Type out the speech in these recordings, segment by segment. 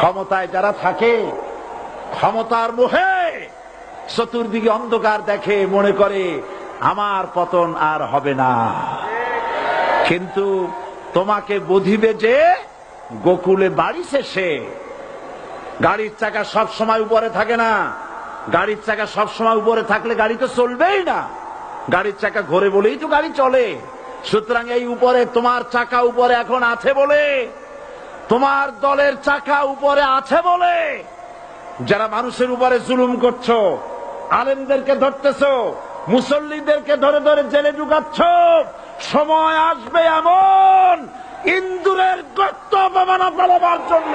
ক্ষমতায় যারা থাকে, ক্ষমতার মোহে চতুর্দিকে অন্ধকার দেখে মনে করে, আমার পতন আর হবে না। কিন্তু তোমাকে বুঝিবে যে, গোকুলে বাড়ি শেষে গাড়ির চাকা সব সময় উপরে থাকে না। গাড়ির চাকা সব সময় উপরে থাকলে গাড়ি তো চলবেই না। গাড়ির চাকা ঘোরে বলেই তো গাড়ি চলে। সুতরাং এই উপরে তোমার চাকা উপরে এখন আছে বলে তোমার দলের চাকা উপরে আছে বলে যারা মানুষের উপরে জুলুম করছ, আলেমদেরকে ধরতেছ, মুসল্লিদেরকে ধরে ধরে জেলে ঢুকাচ্ছ, সময় আসবে এমন ইন্দুরের গর্ত অপমানা পালাবার জন্য।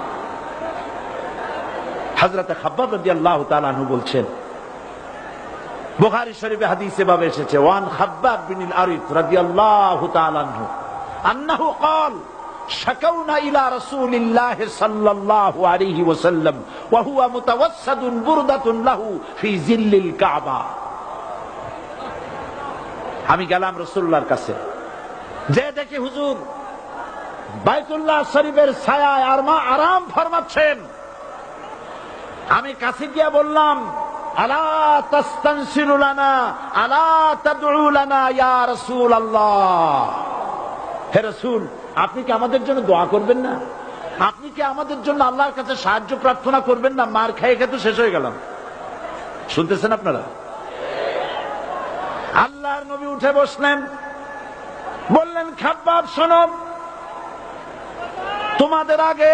হাজরাতে খাব্বাব রাদিয়াল্লাহু তাআলা আনহু বলছেন বুখারী শরীফে হাদিসে ভাবে এসেছে ওয়ান খাব্বাব বিন আরিফ রাদিয়াল্লাহু তাআলা আনহু আন্নাহু قال شكونا إلى رسول الله صلى الله عليه وسلم وهو متوسد بردة له في ظل الكعبة আমি গেলাম রসুল্লাহর কাছে যে দেখি হুজুর বাইতুল্লাহ শরীফের ছায়ায় আর মা আরাম ফরমাচ্ছেন আমি কাছে গিয়া বললাম, আলা তাস্তানসিরুলানা আলা তাদউলানা ইয়া রাসূলুল্লাহ? হে রাসূল, আপনি কি আমাদের জন্য দোয়া করবেন না? আপনি কি আমাদের জন্য আল্লাহর কাছে সাহায্য প্রার্থনা করবেন না? মার খেয়ে খেতে শেষ হয়ে গেলাম। শুনতেছেন আপনারা? আল্লাহর নবী উঠে বসলেন। বললেন, খাব্বাব, শোনো, তোমাদের আগে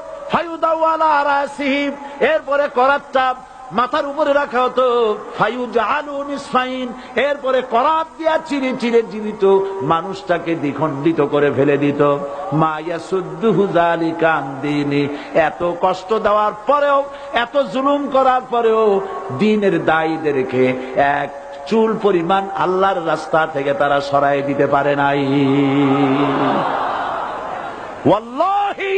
এরপরে করাতটা মাথার উপরে রাখা হতো। এরপরে করাত দিয়া চিরে চিরে জীবিত মানুষটাকে দ্বিখণ্ডিত করে ফেলে দিত। মায়া সুদ্দুহু জালিকা এত কষ্ট দেওয়ার পরেও, এত জুলুম করার পরেও দিনের দায়ীদেরকে এক চুল পরিমাণ আল্লাহর রাস্তা থেকে তারা সরাই দিতে পারে নাই। ওয়াল্লাহি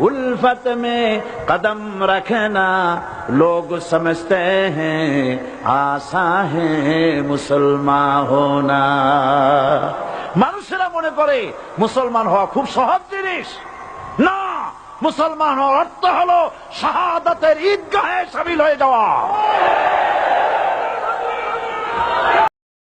उल्फत में कदम रखना लोग समझते हैं आशा है মুসলমান হোনা মানুষেরা মনে করে মুসলমান হওয়া খুব সহজ জিনিস না মুসলমান হওয়ার অর্থ হলো শাহাদাতের ঈদগাহে সামিল হয়ে যাওয়া